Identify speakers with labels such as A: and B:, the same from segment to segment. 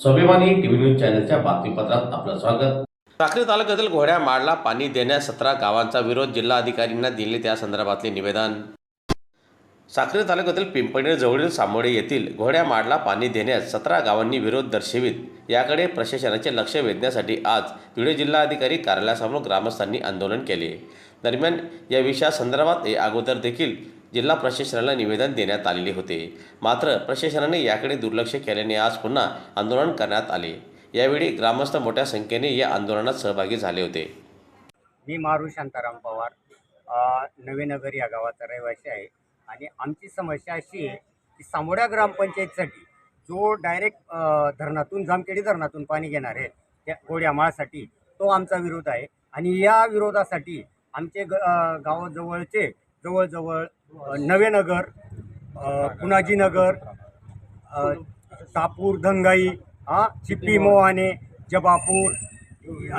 A: स्वाभिमानी TV news चॅनलच्या बातमीपत्रात आपलं स्वागत.
B: साक्री तालुक्यातील घोड्या माळला पाणी देण्यास सतरा गावांचा विरोध जिल्हाधिकाऱ्यांना दिले त्या संदर्भातले निवेदन. साक्री तालुक्यातील पिंपणेर जवळील सामोडे येथील घोड्या माळला पाणी देण्यास सतरा गावांनी विरोध दर्शवित. याकडे प्रशासनाचे लक्ष वेधण्यासाठी आज धुळे जिल्हाधिकारी कार्यालयासमोर ग्रामस्थांनी आंदोलन केले. दरम्यान या विषयासंदर्भात या अगोदर देखील जिल्हा प्रशासनाला निवेदन देण्यात आलेले होते. मात्र प्रशासनाने याकडे दुर्लक्ष केल्याने आज पुन्हा आंदोलन करण्यात आले. यावेळी ग्रामस्थ मोठ्या संख्येने या आंदोलनात सहभागी झाले होते.
C: मी मारू शांताराम पवार नवेनगर नवीनगर या गावाचा रहिवासी आहे. आणि आमची समस्या अशी आहे की सामोड्या ग्रामपंचायतीसाठी जो डायरेक्ट धरणातून जामखेडी धरणातून पाणी घेणार आहे त्या गोड्यामाळसाठी तो आमचा विरोध आहे. आणि या विरोधासाठी आमचे ग गावाजवळचे जवळजवळ नवेनगर अ, पुनाजीनगर अ, तापूर धंगाई हा चिप्पी मोहाणे जबापूर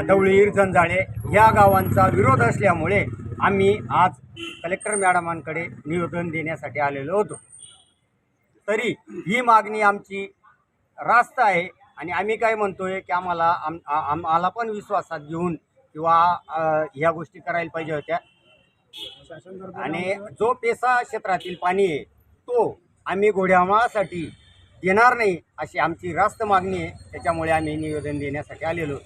C: दवळीर जंजाळे या गावांचा विरोध असल्यामुळे आम्ही आज कलेक्टर मॅडमांकडे निवेदन देण्यासाठी आलेलो होतो. तरी ही मागणी आमची रास्त आहे आणि आम्ही काय म्हणतोय की आम्हाला आम आम्हाला पण विश्वासात घेऊन किंवा ह्या गोष्टी करायला पाहिजे होत्या. आणि जो पेसा क्षेत्रातील पाणी आहे तो आम्ही घोड्यामाळासाठी देणार नाही अशी आमची रास्त मागणी आहे. त्याच्यामुळे आम्ही निवेदन देण्यासाठी आलेलो.